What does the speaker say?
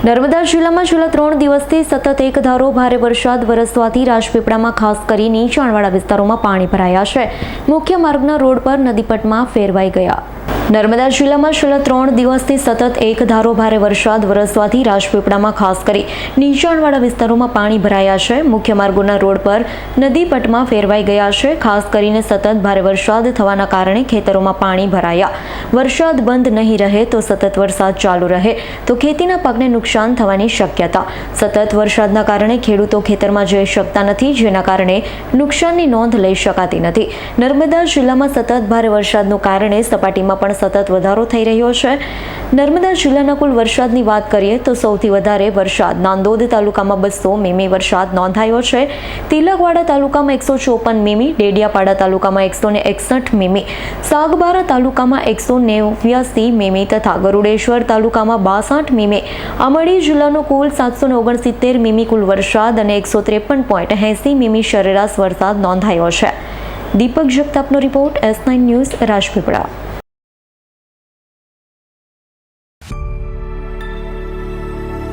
નર્મદા જિલ્લામાં છેલ્લા ત્રણ દિવસથી સતત એક ધારો ભારે વરસાદ, વરસવાથી રાજપીપળામાં ખાસ કરી નીચાણવાળા વિસ્તારોમાં પાણી ભરાયા છે. મુખ્ય માર્ગના રોડ પર નદીપટમાં ફેરવાઈ ગયા. નર્મદા જિલ્લામાં છેલ્લા ત્રણ દિવસથી સતત એક ધારો ભારે વરસાદ વરસવાથી રાજપીપળામાં ખાસ કરી નીચાણવાળા વિસ્તારોમાં પાણી ભરાયા છે. મુખ્ય માર્ગોના રોડ પર નદીપટમાં ફેરવાઈ ગયા છે. ખાસ કરીને સતત ભારે વરસાદ થવાના કારણે ખેતરોમાં પાણી ભરાયા. વરસાદ બંધ નહીં રહે તો સતત વરસાદ ચાલુ રહે. તો ખેતીના પાકને નુકસાન થવાની શક્યતા. સતત વરસાદના કારણે ખેડૂતો ખેતરમાં જઈ શકતા નથી, જેના કારણે નુકસાનની નોંધ લઈ શકાતી નથી. નર્મદા જિલ્લામાં સતત ભારે વરસાદનું કારણે સપાટીમાં પણ સતત વધારો થઈ રહ્યો છે. નર્મદા જિલ્લાના કુલ વરસાદની વાત કરીએ તો સૌથી વધારે વરસાદ નાંદોદ તાલુકામાં બસો મીમી વરસાદ નોંધાયો છે. તિલકવાડા તાલુકામાં એકસો ચોપન મીમી, ડેડિયાપાડા તાલુકામાં એકસો ને એકસઠ મીમી, સાગબારા તાલુકામાં એકસો નેવ્યાસી મીમી તથા ગરુડેશ્વર તાલુકામાં બાસઠ મીમી, અમળી જિલ્લાનો કુલ સાતસો ને ઓગણસિત્તેર મીમી કુલ વરસાદ અને એકસો ત્રેપન પોઈન્ટ એંસી મીમી સરેરાશ વરસાદ નોંધાયો છે. Deepak જગતાપનો report S nine news Rajpipla.